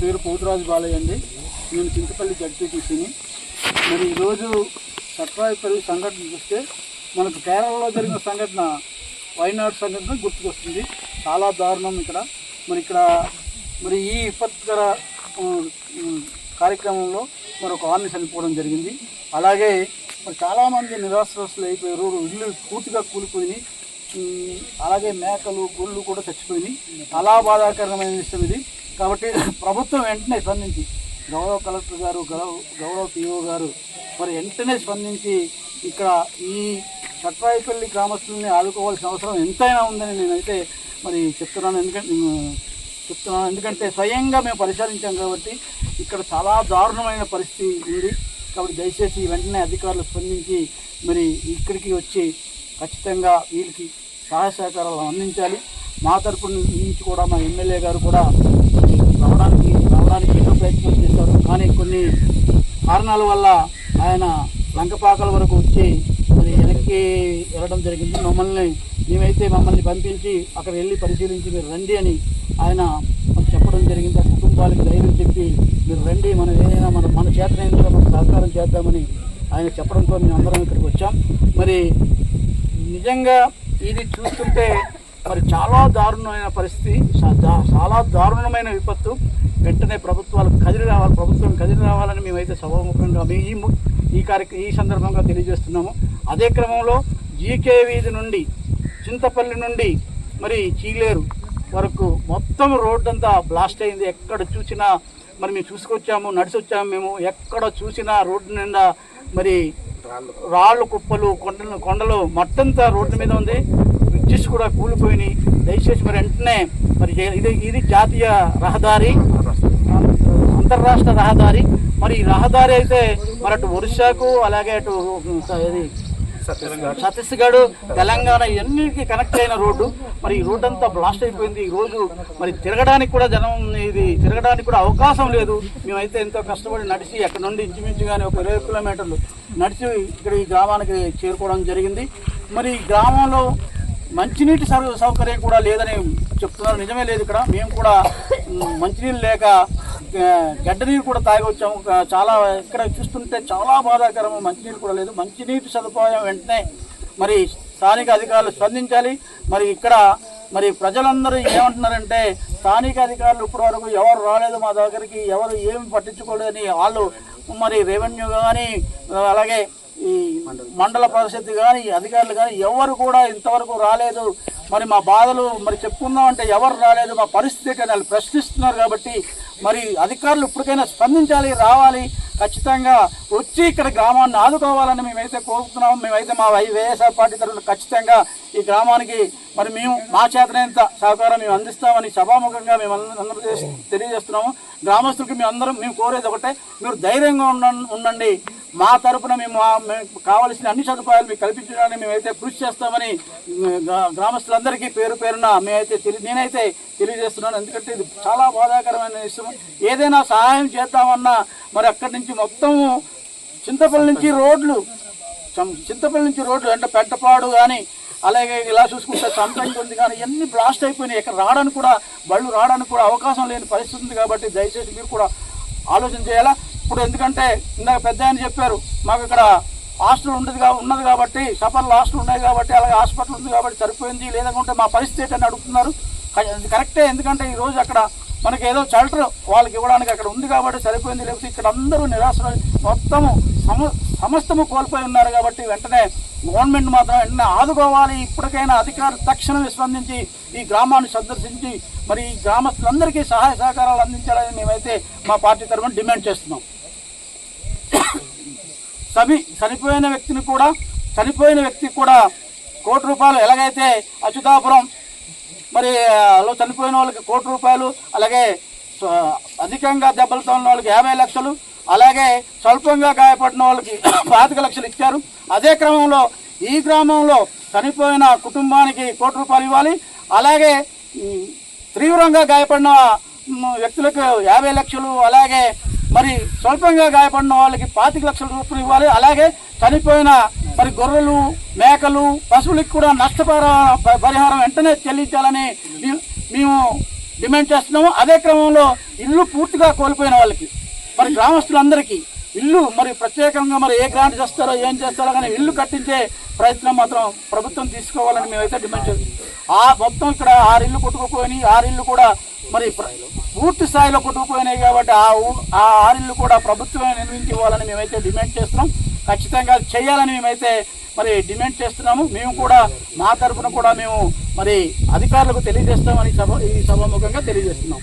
పేరు పోతురాజు బాలయ్య అండి. నేను చింతపల్లి జడ్పీటీసీని మరి ఈరోజు సత్రాయపల్లి సంఘటన చూస్తే మనకు కేరళలో జరిగిన సంఘటన వైనాడు సంఘటన గుర్తుకొస్తుంది. చాలా దారుణం ఇక్కడ. మరి ఇక్కడ మరి ఈ విపత్కర కార్యక్రమంలో మరి ఒక ఆమె చనిపోవడం జరిగింది. అలాగే మరి చాలామంది నిరాశ్రస్తులు అయిపోయారు. ఇల్లు పూర్తిగా కూలిపోయి అలాగే మేకలు గొళ్ళు కూడా చచ్చిపోయినాయి. చాలా బాధాకరమైన విషయం ఇది. కాబట్టి ప్రభుత్వం వెంటనే స్పందించి గౌరవ కలెక్టర్ గారు గౌరవ గౌరవ పిఓ గారు మరి వెంటనే స్పందించి ఇక్కడ ఈ చట్రాయిపల్లి గ్రామస్తుల్ని ఆదుకోవాల్సిన అవసరం ఎంతైనా ఉందని నేనైతే మరి చెప్తున్నాను. ఎందుకంటే చెప్తున్నాను. ఎందుకంటే స్వయంగా మేము పరిశీలించాం కాబట్టి ఇక్కడ చాలా దారుణమైన పరిస్థితి ఉంది. కాబట్టి దయచేసి వెంటనే అధికారులు స్పందించి మరి ఇక్కడికి వచ్చి ఖచ్చితంగా వీళ్ళకి సహాయ సహకారాలు అందించాలి. మా తరపు నుంచి కూడా మా ఎమ్మెల్యే గారు కూడా రావడానికి రావడానికి ఎన్నో ప్రయత్నం చేశారు. కానీ కొన్ని కారణాల వల్ల ఆయన లంకపాకల వరకు వచ్చి మరి వెనక్కి వెళ్ళడం జరిగింది. మమ్మల్ని మేమైతే మమ్మల్ని పంపించి అక్కడ వెళ్ళి పరిశీలించి మీరు రండి అని ఆయన మాకు చెప్పడం జరిగింది. ఆ కుటుంబాలకు ధైర్యం చెప్పి మీరు రండి. మనం ఏదైనా మన మన చేతనైనా మనం సహకారం చేద్దామని ఆయన చెప్పడంతో మేము అందరం ఇక్కడికి వచ్చాం. మరి నిజంగా ఇది చూస్తుంటే మరి చాలా దారుణమైన పరిస్థితి చాలా దారుణమైన విపత్తు. వెంటనే ప్రభుత్వాలకు కదిలి రావాలి ప్రభుత్వం కదిలి రావాలని మేమైతే సభాముఖంగా మీ ఈ ఈ కార్యక్రమం ఈ సందర్భంగా తెలియజేస్తున్నాము. అదే క్రమంలో జీకే వీధి నుండి చింతపల్లి నుండి మరి చీలేరు వరకు మొత్తం రోడ్డంతా బ్లాస్ట్ అయింది. ఎక్కడ చూసినా మరి మేము చూసుకొచ్చాము నడిచి వచ్చాము మేము. ఎక్కడ చూసినా రోడ్డు నిండా మరి రాళ్ళు కుప్పలు కొండలు కొండలు మట్టంతా రోడ్డు మీద ఉంది. బ్రిడ్జెస్ కూడా కూలిపోయినాయి. దయచేసి మరి వెంటనే మరి ఇది ఇది జాతీయ రహదారి అంతర్రాష్ట్ర రహదారి. మరి ఈ రహదారి అయితే మరి అటు ఒరిస్సాకు అలాగే అటు ఇది ఛత్తీస్గఢ్ తెలంగాణ ఇవన్నిటికీ కనెక్ట్ అయిన రోడ్డు. మరి ఈ రోడ్డు అంతా బ్లాస్ట్ అయిపోయింది. ఈ రోజు మరి తిరగడానికి కూడా జనం ఇది తిరగడానికి కూడా అవకాశం లేదు. మేమైతే ఎంతో కష్టపడి నడిచి అక్కడ నుండి ఇంచుమించుగానే ఒక ఇరవై కిలోమీటర్లు నడిచి ఇక్కడ ఈ గ్రామానికి చేరుకోవడం జరిగింది. మరి ఈ గ్రామంలో మంచినీటి సౌకర్యం కూడా లేదని చెప్తున్నారు. నిజమే లేదు ఇక్కడ. మేము కూడా మంచినీళ్ళు లేక గడ్డ నీరు కూడా తాగి వచ్చాము చాలా ఇక్కడ చూస్తుంటే చాలా బాధాకరం మంచినీరు కూడా లేదు. మంచినీటి సదుపాయం వెంటనే మరి స్థానిక అధికారులు స్పందించాలి. మరి ఇక్కడ మరి ప్రజలందరూ ఏమంటున్నారంటే స్థానిక అధికారులు ఇప్పటివరకు ఎవరు రాలేదు మా దగ్గరికి ఎవరు ఏమి పట్టించుకోలేదని వాళ్ళు మరి రెవెన్యూ కానీ అలాగే ఈ మండల పరిషత్ కానీ అధికారులు కానీ ఎవరు కూడా ఇంతవరకు రాలేదు. మరి మా బాధలు మరి చెప్పుకుందాం అంటే ఎవరు రాలేదు. మా పరిస్థితి అని వాళ్ళు ప్రశ్నిస్తున్నారు కాబట్టి మరి అధికారులు ఇప్పటికైనా స్పందించాలి రావాలి. ఖచ్చితంగా వచ్చి ఇక్కడ గ్రామాన్ని ఆదుకోవాలని మేమైతే కోరుతున్నాం. మేమైతే మా వై- వైఎస్ఆర్ పార్టీ తరఫున ఖచ్చితంగా ఈ గ్రామానికి మరి మేము మా చేతనంత సహకారం మేము అందిస్తామని సభాముఖంగా మేము అందరూ తెలియజేస్తున్నాము. గ్రామస్తులకి మేము అందరం మేము కోరేది ఒకటే మీరు ధైర్యంగా ఉండ ఉండండి. మా తరపున మేము మేము కావలసిన అన్ని సదుపాయాలు మీకు కల్పించడానికి మేమైతే కృషి చేస్తామని గ్రామస్తులందరికీ పేరు పేరున మేమైతే తెలి- నేనైతే తెలియజేస్తున్నాను. ఎందుకంటే ఇది చాలా బాధాకరమైన విషయం. ఏదైనా సహాయం చేద్దామన్నా మరి అక్కడి నుంచి మొత్తము చింతపల్లి నుంచి రోడ్లు చం- చింతపల్లి నుంచి రోడ్లు అంటే పెట్టపాడు కానీ అలాగే ఇలా చూసుకుంటే సంపెంట్ ఉంది కానీ ఇవన్నీ బ్లాస్ట్ అయిపోయినాయి. ఇక్కడ రావడానికి కూడా బళ్ళు రావడానికి కూడా అవకాశం లేని పరిస్థితి ఉంది కాబట్టి దయచేసి మీరు కూడా ఆలోచన చేయాలా? ఇప్పుడు ఎందుకంటే ఇందాక పెద్ద ఆయన చెప్పారు మాకు ఇక్కడ హాస్టల్ ఉండదు ఉన్నది కాబట్టి సఫర్లో హాస్టల్ ఉన్నాయి కాబట్టి అలాగే హాస్పిటల్ ఉంది కాబట్టి సరిపోయింది లేదంటే మా పరిస్థితి ఏంటని అడుగుతున్నారు. కరెక్టే ఎందుకంటే ఈరోజు అక్కడ మనకి ఏదో షెల్టర్ వాళ్ళకి ఇవ్వడానికి అక్కడ ఉంది కాబట్టి సరిపోయింది లేకపోతే ఇక్కడ అందరూ నిరాశ మొత్తము సమ సమస్తము కోల్పోయి ఉన్నారు కాబట్టి వెంటనే గవర్నమెంట్ మాత్రం వెంటనే ఆదుకోవాలి. ఇప్పటికైనా అధికారులు తక్షణమే స్పందించి ఈ గ్రామాన్ని సందర్శించి మరి ఈ గ్రామస్తులందరికీ సహాయ సహకారాలు అందించాలని మేమైతే మా పార్టీ తరఫున డిమాండ్ చేస్తున్నాం. సమి చనిపోయిన వ్యక్తిని కూడా చనిపోయిన వ్యక్తికి కూడా కోటి రూపాయలు ఎలాగైతే అచ్యుతాపురం మరి లో చనిపోయిన వాళ్ళకి కోటి రూపాయలు అలాగే అధికంగా దెబ్బలతో ఉన్న వాళ్ళకి యాభై లక్షలు అలాగే స్వల్పంగా గాయపడిన వాళ్ళకి పాతిక లక్షలు ఇచ్చారు. అదే క్రమంలో ఈ గ్రామంలో చనిపోయిన కుటుంబానికి కోటి రూపాయలు ఇవ్వాలి. అలాగే తీవ్రంగా గాయపడిన వ్యక్తులకు యాభై లక్షలు అలాగే మరి స్వల్పంగా గాయపడిన వాళ్ళకి పాతిక లక్షల రూపాయలు ఇవ్వాలి. అలాగే చనిపోయిన మరి గొర్రెలు మేకలు పశువులకు కూడా నష్టపర పరిహారం వెంటనే చెల్లించాలని మేము- మేము డిమాండ్ చేస్తున్నాము అదే క్రమంలో ఇల్లు పూర్తిగా కోల్పోయిన వాళ్ళకి. మరి గ్రామస్తులందరికీ ఇల్లు మరి ప్రత్యేకంగా మరి ఏ గ్రాంట్ చేస్తారో ఏం చేస్తారో కానీ ఇల్లు కట్టించే ప్రయత్నం మాత్రం ప్రభుత్వం తీసుకోవాలని మేమైతే డిమాండ్ చేస్తాం ఆ మొత్తం ఇక్కడ ఆరు ఇల్లు కొట్టుకుపోయి ఆరు ఇల్లు కూడా మరి ప్ర- పూర్తి స్థాయిలో కొట్టుకుపోయినాయి కాబట్టి ఆ ఊ- ఆ ఆరిల్లు కూడా ప్రభుత్వమే నిర్మించి ఇవ్వాలని మేమైతే డిమాండ్ చేస్తున్నాం. ఖచ్చితంగా చేయాలని మేమైతే మరి డిమాండ్ చేస్తున్నాము. మేము కూడా మా తరఫున కూడా మేము మరి అధికారులకు తెలియజేస్తామని సభ ఈ సభాముఖంగా తెలియజేస్తున్నాం.